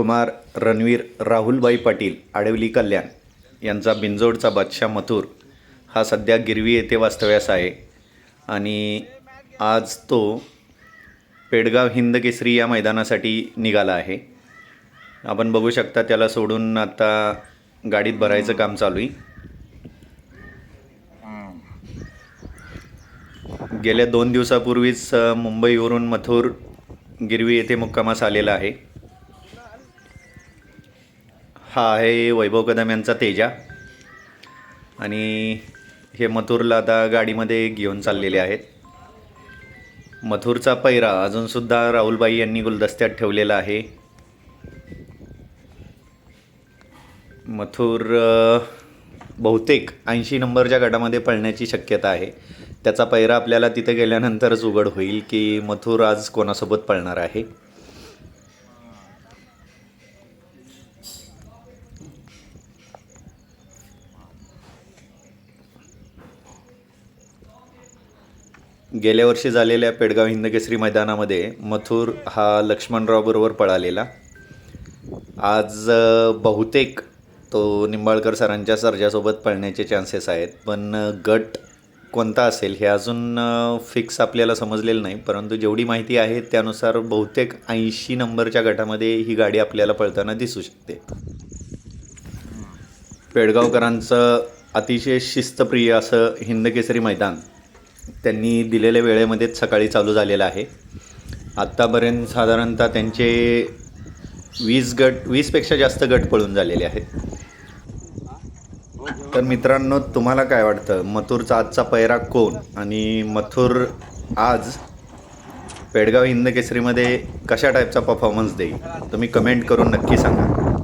कुमार रणवीर राहुलबाई पाटील आडवली कल्याण यांचा बिंजोडचा बादशाह मथुर हा सध्या गिरवी येथे वास्तव्यास आहे. आणि आज तो पेडगाव हिंद केसरी या मैदानासाठी निघाला आहे. आपण बघू शकता त्याला सोडून आता गाडीत भरायचं काम चालू आहे गेल्या दोन दिवसापूर्वीच मुंबईवरून मथुर गिरवी येथे मुक्कामास आलेला आहे. हा आहे वैभव कदम यांचा तेजा. आणि हे मथुरला आता गाडीमध्ये घेऊन चाललेले आहेत. मथुरचा पैरा अजूनसुद्धा राहुलबाई यांनी गुलदस्त्यात ठेवलेला आहे. मथुर बहुतेक ऐंशी नंबरच्या गटामध्ये पळण्याची शक्यता आहे. त्याचा पैरा आपल्याला तिथे गेल्यानंतरच उघड होईल की मथुर आज कोणासोबत पळणार आहे. गेल्या वर्षी झालेल्या पेडगाव हिंदकेसरी मैदानामध्ये मथुर हा लक्ष्मणरावबरोबर पळालेला. आज बहुतेक तो निंबाळकर सरांच्या सर्जासोबत पळण्याचे चान्सेस आहेत. पण गट कोणता असेल हे अजून फिक्स आपल्याला समजलेलं नाही. परंतु जेवढी माहिती आहे त्यानुसार बहुतेक ऐंशी नंबरच्या गटामध्ये ही गाडी आपल्याला पळताना दिसू शकते. पेडगावकरांचं अतिशय शिस्तप्रिय असं हिंदकेसरी मैदान त्यांनी दिलेल्या वेळेमध्येच सकाळी चालू झालेलं आहे. आत्तापर्यंत साधारणतः त्यांचे वीस गट वीसपेक्षा जास्त गट पळून झालेले आहेत. तर मित्रांनो तुम्हाला काय वाटतं? मथुरचा आजचा पैरा कोण? आणि मथुर आज पेडगाव हिंद केसरीमध्ये कशा टाईपचा परफॉर्मन्स देईल? तुम्ही कमेंट करून नक्की सांगा.